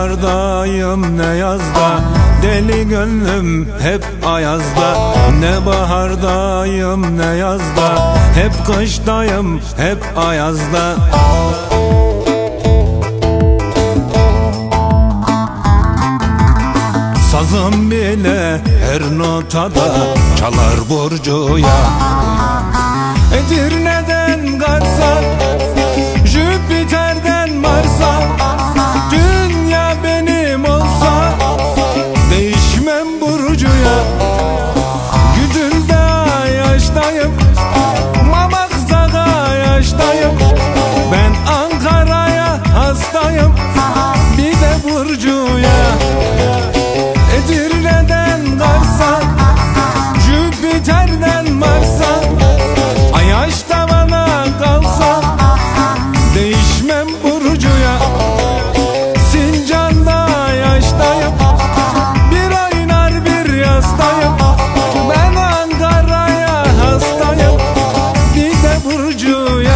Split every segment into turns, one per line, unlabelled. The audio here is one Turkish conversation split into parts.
kardayım ne yazda? Deli gönlüm hep ayazda. Ne bahardayım ne yazda? Hep kıştayım hep ayazda. Sazım bile her notada Çalar burcuya Edirne'de yaştayım. Mamak'ta yaştayım çocuğu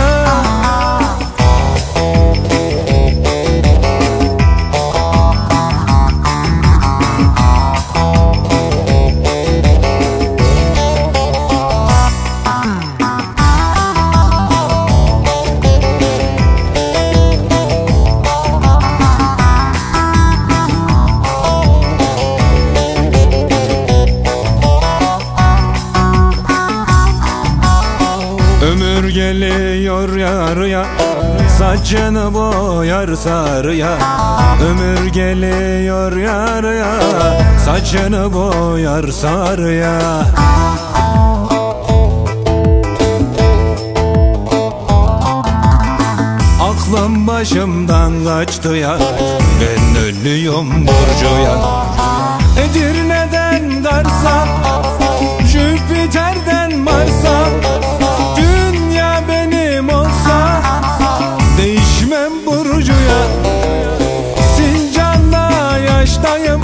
geliyor yarıya Saçını boyar sarıya Ömür geliyor yarıya Saçını boyar sarıya Aklım başımdan kaçtı ya. Ben ölüyorum burcuya. Edirne'den Kars'a time.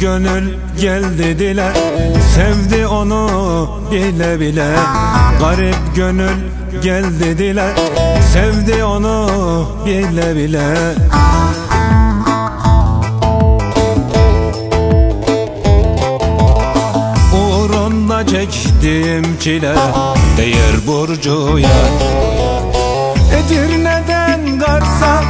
Gönül gel dediler. Sevdi onu bile bile. Garip gönül gel dediler. Sevdi onu bile bile. Uğrunda çektiğim çile Değer burcuya. Edirne'den Kars'a